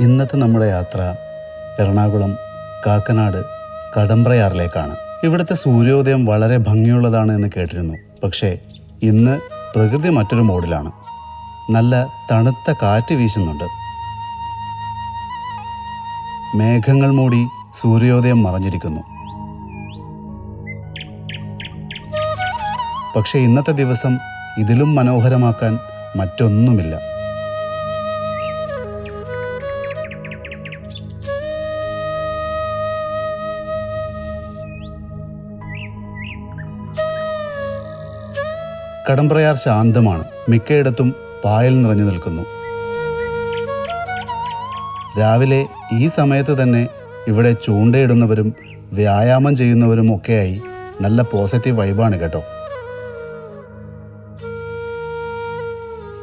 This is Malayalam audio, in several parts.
ഇന്നത്തെ നമ്മുടെ യാത്ര എറണാകുളം കാക്കനാട് കടമ്പ്രയാറിലേക്കാണ്. ഇവിടുത്തെ സൂര്യോദയം വളരെ ഭംഗിയുള്ളതാണ് എന്ന് കേട്ടിരുന്നു. പക്ഷേ ഇന്ന് പ്രകൃതി മറ്റൊരു മോഡിലാണ്. നല്ല തണുത്ത കാറ്റ് വീശുന്നുണ്ട്. മേഘങ്ങൾ മൂടി സൂര്യോദയം മറഞ്ഞിരിക്കുന്നു. പക്ഷേ ഇന്നത്തെ ദിവസം ഇതിലും മനോഹരമാക്കാൻ മറ്റൊന്നുമില്ല. കടമ്പ്രയാർ ശാന്തമാണ്. മിക്കയിടത്തും പായൽ നിറഞ്ഞു നിൽക്കുന്നു. രാവിലെ ഈ സമയത്ത് തന്നെ ഇവിടെ ചൂണ്ടയിടുന്നവരും വ്യായാമം ചെയ്യുന്നവരും ഒക്കെയായി നല്ല പോസിറ്റീവ് വൈബാണ് കേട്ടോ.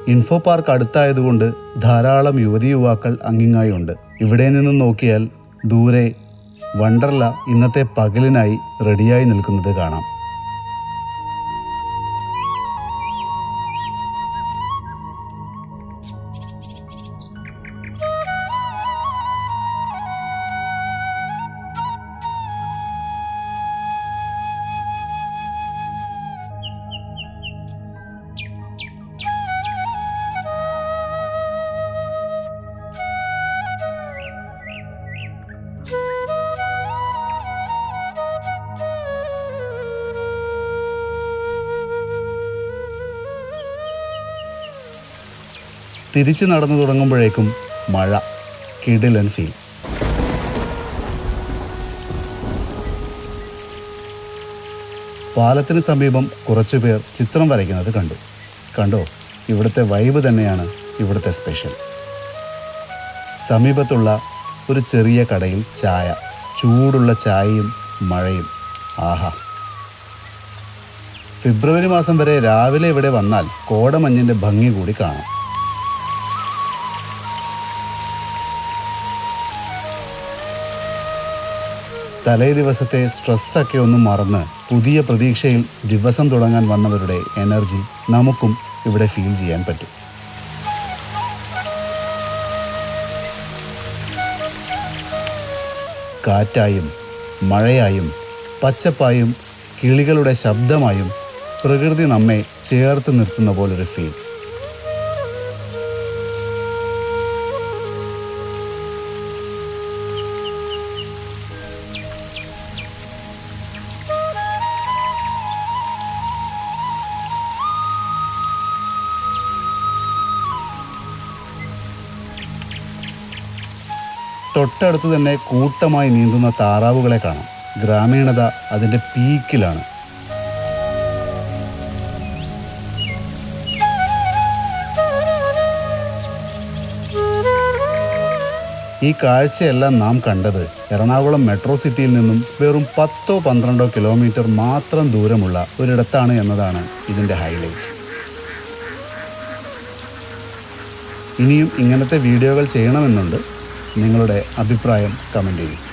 ഇൻഫോ പാർക്ക് അടുത്തായതുകൊണ്ട് ധാരാളം യുവതി യുവാക്കൾ അങ്ങിങ്ങായി ഉണ്ട്. ഇവിടെ നിന്നും നോക്കിയാൽ ദൂരെ വണ്ടർല ഇന്നത്തെ പകലിനായി റെഡിയായി നിൽക്കുന്നത് കാണാം. തിരിച്ചു നടന്നു തുടങ്ങുമ്പോഴേക്കും മഴ കിടിലൻ ഫീൽ പാലത്തിന് സമീപം കുറച്ചുപേർ ചിത്രം വരയ്ക്കുന്നത് കണ്ടു. കണ്ടോ? ഇവിടുത്തെ വൈബ് തന്നെയാണ് ഇവിടുത്തെ സ്പെഷ്യൽ സമീപത്തുള്ള ഒരു ചെറിയ കടയിൽ ചായ ചൂടുള്ള ചായയും മഴയും. ആഹാ. ഫെബ്രുവരി മാസം വരെ രാവിലെ ഇവിടെ വന്നാൽ കോടമഞ്ഞിന്റെ ഭംഗി കൂടി കാണാം. തലേ ദിവസത്തെ സ്ട്രെസ്സൊക്കെ ഒന്ന് മറന്ന് പുതിയ പ്രതീക്ഷയിൽ ദിവസം തുടങ്ങാൻ വന്നവരുടെ എനർജി നമുക്കും ഇവിടെ ഫീൽ ചെയ്യാൻ പറ്റും. കാറ്റായും മഴയായും പച്ചപ്പായും കിളികളുടെ ശബ്ദമായും പ്രകൃതി നമ്മെ ചേർത്ത് നിർത്തുന്ന പോലൊരു ഫീൽ തൊട്ടടുത്ത് തന്നെ കൂട്ടമായി നീന്തുന്ന താറാവുകളെ കാണാം. ഗ്രാമീണത അതിന്റെ പീക്കിലാണ്. ഈ കാഴ്ചയെല്ലാം നാം കണ്ടത് എറണാകുളം മെട്രോ സിറ്റിയിൽ നിന്നും വെറും പത്തോ പന്ത്രണ്ടോ കിലോമീറ്റർ മാത്രം ദൂരമുള്ള ഒരിടത്താണ് എന്നതാണ് ഇതിന്റെ ഹൈലൈറ്റ്. ഇനിയും ഇങ്ങനത്തെ വീഡിയോകൾ ചെയ്യണമെന്നുണ്ട്. നിങ്ങളുടെ അഭിപ്രായം കമന്റ് ചെയ്യും.